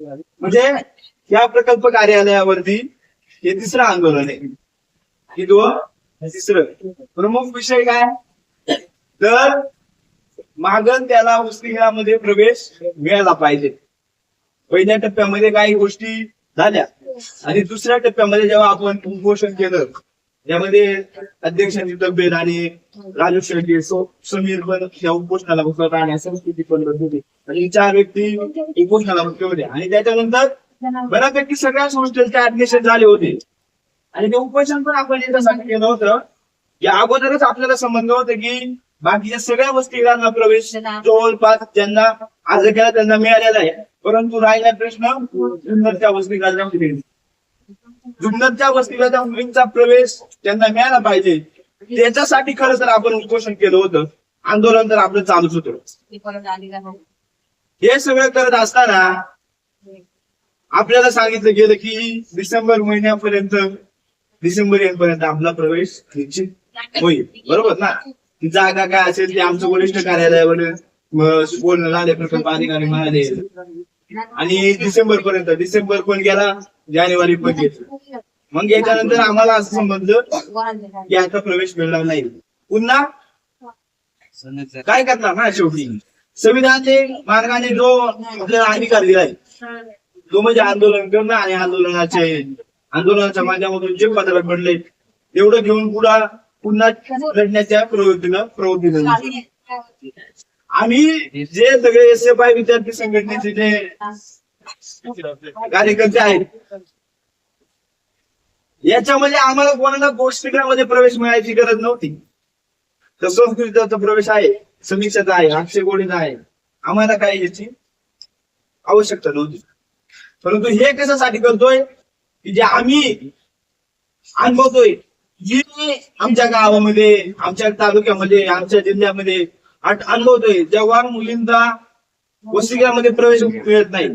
म्हणजे या प्रकल्प कार्यालयावरती हे तिसरं आंदोलन आहे. हे दोन तिसरं. प्रमुख विषय काय? तर मागण त्याला वसतिगृहामध्ये प्रवेश मिळाला पाहिजे. पहिल्या टप्प्यामध्ये काही गोष्टी झाल्या. आणि दुसऱ्या टप्प्यामध्ये जेव्हा आपण उपोषण केलं यामध्ये अध्यक्षांची तब्येत आणि राजू शेट्टी समीर पण या उपोषणाला बसवत आणि संस्कृती पण होती. आणि चार व्यक्ती उपोषणाला बसले होते. आणि त्याच्यानंतर बऱ्यापैकी सगळ्या संस्थेचे ऍडमिशन झाले होते. आणि ते उपोषण पण आपण याच्यासाठी केलं होतं. की अगोदरच आपल्याला संबंध होतं की बाकीच्या सगळ्या वस्तीला प्रवेश जवळपास ज्यांना अर्ज केला त्यांना मिळालेला आहे. परंतु राहिला प्रश्न त्या जुन्नरच्या जुन्नतच्या वस्तीला त्या मुलींचा प्रवेश त्यांना मिळाला पाहिजे. त्याच्यासाठी खरं तर आपण उपोषण केलं होतं. आंदोलन तर आपलं चालूच होतं. हे सगळं करत असताना आपल्याला सांगितलं गेलं की डिसेंबर महिन्यापर्यंत डिसेंबर येईपर्यंत आपला प्रवेश निश्चित होईल. बरोबर ना? ती जागा काय असेल ते आमचं वरिष्ठ कार्यालयावर बोलणं आले प्रकल्प अधिकारी म्हणाले. आणि डिसेंबर पर्यंत डिसेंबर पण गेला? जानेवारी पण गेला. मग याच्यानंतर आम्हाला असं समजलं की आता प्रवेश मिळणार नाही. पुन्हा काय करणार ना शेवटी? संविधानाचे मार्गाने जो आपल्याला अधिकार दिलाय तो म्हणजे आंदोलन करणं आणि आंदोलनाचे आंदोलनाच्या माध्यमातून जे पत्रात पडले तेवढं घेऊन पुढा पुन्हा लढण्याच्या प्रवृत्तीला प्रवृत्तीला आम्ही जे सगळे एस एफ आय विद्यार्थी संघटनेचे जे कार्यकर्ते आहेत याच्यामध्ये आम्हाला कोणाला गोष्टीकरामध्ये प्रवेश मिळायची गरज नव्हती. तर संस्कृतीचा प्रवेश आहे समीक्षाचा आहे अक्षय गोडीचा आहे. आम्हाला काय याची आवश्यकता नव्हती. परंतु हे कशासाठी करतोय? की जे आम्ही अनुभवतोय जी आमच्या गावामध्ये आमच्या तालुक्यामध्ये आमच्या जिल्ह्यामध्ये आठ अनुभवतोय जेव्हा मुलींचा वसतिगृहामध्ये प्रवेश मिळत नाही.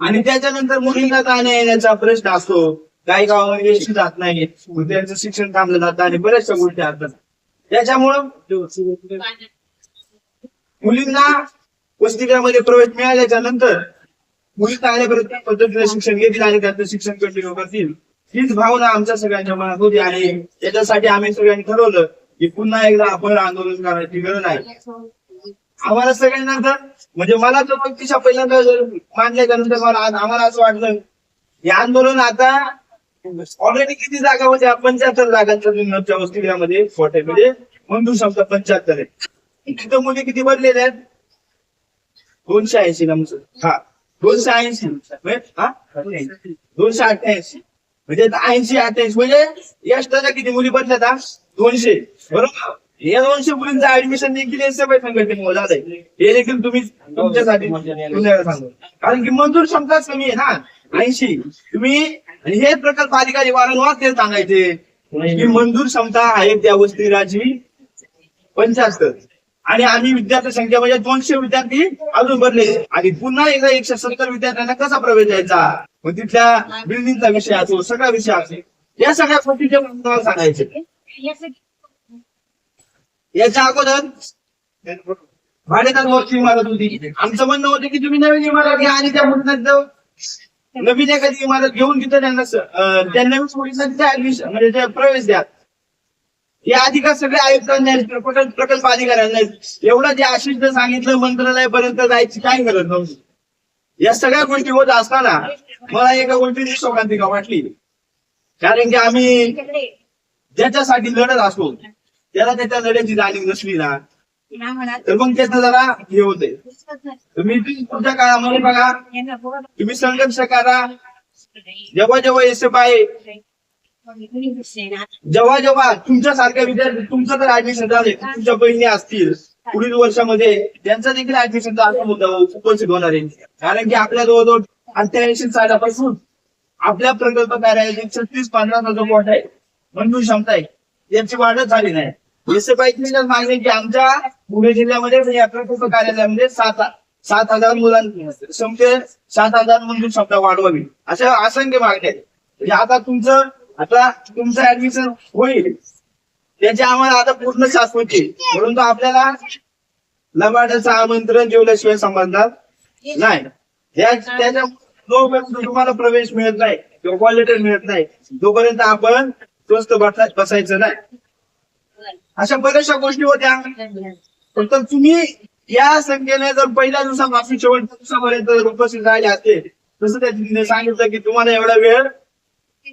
आणि त्याच्यानंतर मुलींना जाण्या येण्याचा प्रश्न असतो. काही गावामध्ये जात नाही त्यांचं शिक्षण थांबलं जातं आणि बऱ्याचशा गोष्टी असतात त्याच्यामुळं मुलींना वसतिगृहामध्ये प्रवेश मिळाल्याच्या नंतर मुली चांगल्या पद्धतीने शिक्षण घेतील आणि त्याचं शिक्षण कंटिन्यू करतील. हीच भावना आमच्या सगळ्यांच्या मनात होती आणि त्याच्यासाठी आम्ही सगळ्यांनी ठरवलं की पुन्हा एकदा आपण आंदोलन करायची गरज आहे. आम्हाला सगळ्यांना तर म्हणजे मला तर व्यक्तीच्या पहिल्यांदा मानल्याच्या नंतर मला आम्हाला असं वाटलं हे आंदोलन आता ऑलरेडी किती जागा होत्या पंच्याहत्तर जागांच्या जुन्नरच्या वसतिगृहामध्ये खोटे म्हणजे मंजूर शब्द पंच्याहत्तर आहे. तिथं मुली किती भरलेल्या आहेत? दोनशे ऐंशी ना मुलं. हा दोनशे ऐंशी म्हणजे, हा दोनशे अठ्ठ्याऐंशी. म्हणजे ऐंशी अठ्ठ्याऐंशी. म्हणजे यष्टाच्या किती मुली बदल्यात हा? दोनशे. बरोबर? या दोनशे मुलींचं ऍडमिशन देखील एस एफ आय संघटनेमुळे झालंय. हे देखील तुम्ही तुमच्यासाठी तुम्हाला सांगू. कारण की मंजूर क्षमताच कमी आहे ना. ऐंशी. तुम्ही आणि हे प्रकल्प अधिकारी वारंवार ते सांगायचे. की मंजूर क्षमता आहे त्या वस्तीराची पंच्याहत्तर आणि आम्ही विद्यार्थी संख्या म्हणजे दोनशे विद्यार्थी अजून भरले. आणि पुन्हा एकदा एकशे सत्तर विद्यार्थ्यांना कसा प्रवेश द्यायचा? मग तिथल्या बिल्डिंगचा विषय असो सगळा विषय असो या सगळ्या गोष्टी सांगायचे. याच्या अगोदर भाडेदार वरची इमारत होती. आमचं म्हणणं होतं की तुम्ही नवीन इमारत घ्या आणि त्या मुलींना नवीन एखादी इमारत घेऊन तिथं त्यांना त्या नवीन ऍडमिशन म्हणजे प्रवेश द्या हे अधिकार सगळे आयुक्तांना प्रकल्प प्रकल्प अधिकाऱ्यांना. एवढं जे आशिष सांगितलं मंत्रालयापर्यंत जायची काय गरज नव्हती या सगळ्या गोष्टी होत असताना मला एका गोष्टीची शोकांतिका वाटली कारण की आम्ही ज्याच्यासाठी लढत असतो त्याला त्याच्या लढ्याची जाणीव नसली ना तर मग त्याचं जरा हे होते तुम्ही तुमच्या काळामध्ये बघा तुम्ही संघर्ष करा. जेव्हा जेव्हा एस एफ आहे जेव्हा जेव्हा तुमच्यासारख्या विद्यार्थी तुमचं तर ऍडमिशन झाले तुमच्या बहिणी असतील पुढील वर्षामध्ये त्यांचं देखील ऍडमिशन उपस्थित होणार आहे. कारण की आपल्या जवळजवळ अठ्ठ्याऐंशी सालापासून आपल्या प्रकल्प कार्यालयाची छत्तीस पन्नास जो मोठा आहे. मंजूर क्षमता आहे. याची वाढच झाली नाही. एस एफ मागणी की आमच्या पुणे जिल्ह्यामध्ये म्हणजे या कार्यालयामध्ये म्हणजे सात सात हजार मुलांची संख्ये सात हजार मुलगी क्षमता वाढवावी. अशा असंख्य मागण्या आहेत. म्हणजे आता तुमचं आता तुमचं ऍडमिशन होईल. त्याची आम्हाला आता पूर्ण शाश्वती तो आपल्याला लबाड्याचं आमंत्रण जेवल्याशिवाय संबंधात नाही. त्याच्या जोपर्यंत तुम्हाला प्रवेश मिळत नाही किंवा क्वालिटी मिळत नाही तोपर्यंत आपण स्वस्त बसायचं नाही. अशा बऱ्याचशा गोष्टी होत्या. फक्त तुम्ही या संख्येने जर पहिल्या दिवसापासून शेवटच्या दिवसापर्यंत उपस्थित राहिले असते तसं त्या सांगितलं की तुम्हाला एवढा वेळ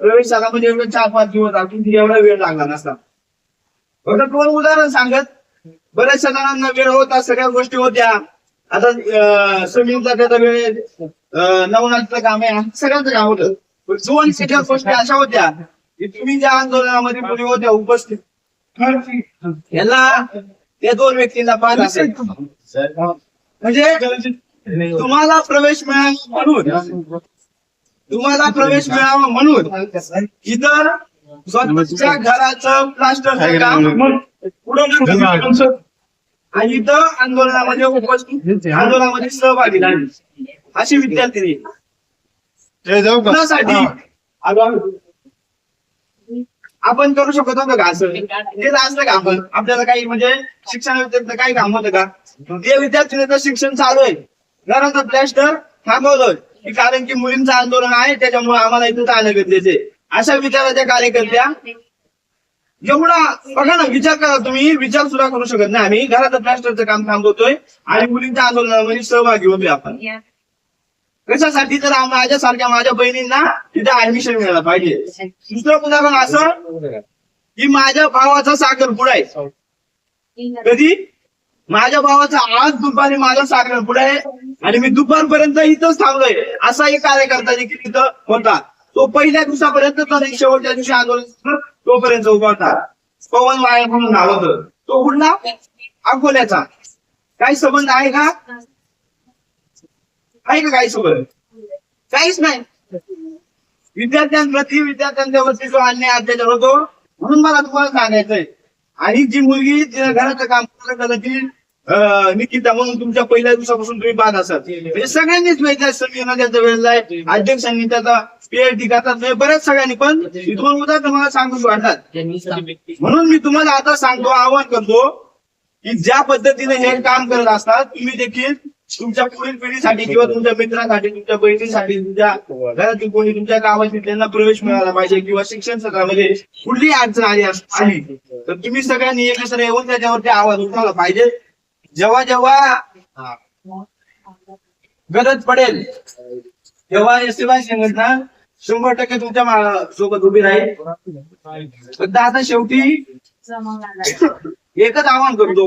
प्रवेशाला म्हणजे एवढं चार पाच दिवस अजून एवढा वेळ लागला नसता. फक्त दोन उदाहरण सांगत बऱ्याचशा जणांना वेळ होता सगळ्या गोष्टी होत्या. आता स्विमिंगचा त्याचा वेळ नवनाथचं काम आहे सगळ्यांचं काम होतं. पण दोन सगळ्या गोष्टी अशा होत्या की तुम्ही ज्या आंदोलनामध्ये मुली होत्या उपस्थित यांना त्या दोन व्यक्तींना पाहत असेल. म्हणजे तुम्हाला प्रवेश मिळावा म्हणून. तुम्हाला प्रवेश मिळावा म्हणून इथं स्वतःच्या घराचं प्लास्टरचं काम पुढं आणि इथं आंदोलनामध्ये उपस्थित आंदोलनामध्ये सहभागी. झाले अशी विद्यार्थी. कुणासाठी? आपण करू शकत होतो का असं? ते असलं का आपण आपल्याला काही म्हणजे शिक्षण काही काम होतं का? ते विद्यार्थ्यांचं शिक्षण चालू आहे. घराचं प्लॅस्टर थांबवलं की कारण की मुलींचं आंदोलन आहे त्याच्यामुळे आम्हाला इथं जाणं गरजेचे अशा विचाराच्या कार्यकर्त्या एवढा बघा ना विचार करा तुम्ही. विचार सुद्धा करू शकत नाही आम्ही. घराचं प्लॅस्टरचं काम थांबवतोय आणि मुलींच्या आंदोलनामध्ये सहभागी होतोय आपण. कशासाठी? तर माझ्या सारख्या माझ्या बहिणींना तिथे ऍडमिशन मिळायला पाहिजे. दुसरं उदाहरण असं की माझ्या भावाचा साखरपुडा आहे. कधी? माझ्या भावाचा आज दुपारी माझा साखरपुडा आहे आणि मी दुपारपर्यंत इथंच थांबलोय. असा एक कार्यकर्ता देखील इथं होता. तो पहिल्या दिवसापर्यंत तर नाही, शेवटच्या दिवशी आंदोलन तोपर्यंत उभा होता. पवन वाया म्हणून नाव होतं. तो पुढला अकोल्याचा. काही संबंध आहे का? आहे का काही सोबत? काहीच नाही. विद्यार्थ्यांप्रती विद्यार्थ्यांच्या वरती जो अन्याय अत्याचार होतो म्हणून मला तुम्हाला सांगायचंय. आणि जी मुलगी तिला घराचं काम करत निकिता म्हणून तुमच्या पहिल्या दिवसापासून तुम्ही पाहत असाल म्हणजे सगळ्यांनीच माहिती सगळ्यांना त्याचा वेळ आहे अध्यक्षांनी त्याचा पीएचडी करतात म्हणजे बऱ्याच सगळ्यांनी पण इथून उद्या तुम्हाला सांगून वाटतात म्हणून मी तुम्हाला आता सांगतो आवाहन करतो की ज्या पद्धतीने हे काम करत असतात तुम्ही देखील तुमच्या पुढील पिढीसाठी किंवा तुमच्या मित्रासाठी तुमच्या बहिणीसाठी तुमच्या घरातील कोणी तुमच्या गावातील त्यांना प्रवेश मिळाला पाहिजे किंवा शिक्षण क्षेत्रामध्ये कुठलीही अडचण आली अस- आली तर तुम्ही सगळ्यांनी एकत्र येऊन त्याच्यावरती आवाज उठवला पाहिजे. जेव्हा जेव्हा गरज पडेल तेव्हा एस संघटना शंभर टक्के तुमच्यासोबत उभी राहील. आता शेवटी एकच आवाहन करतो.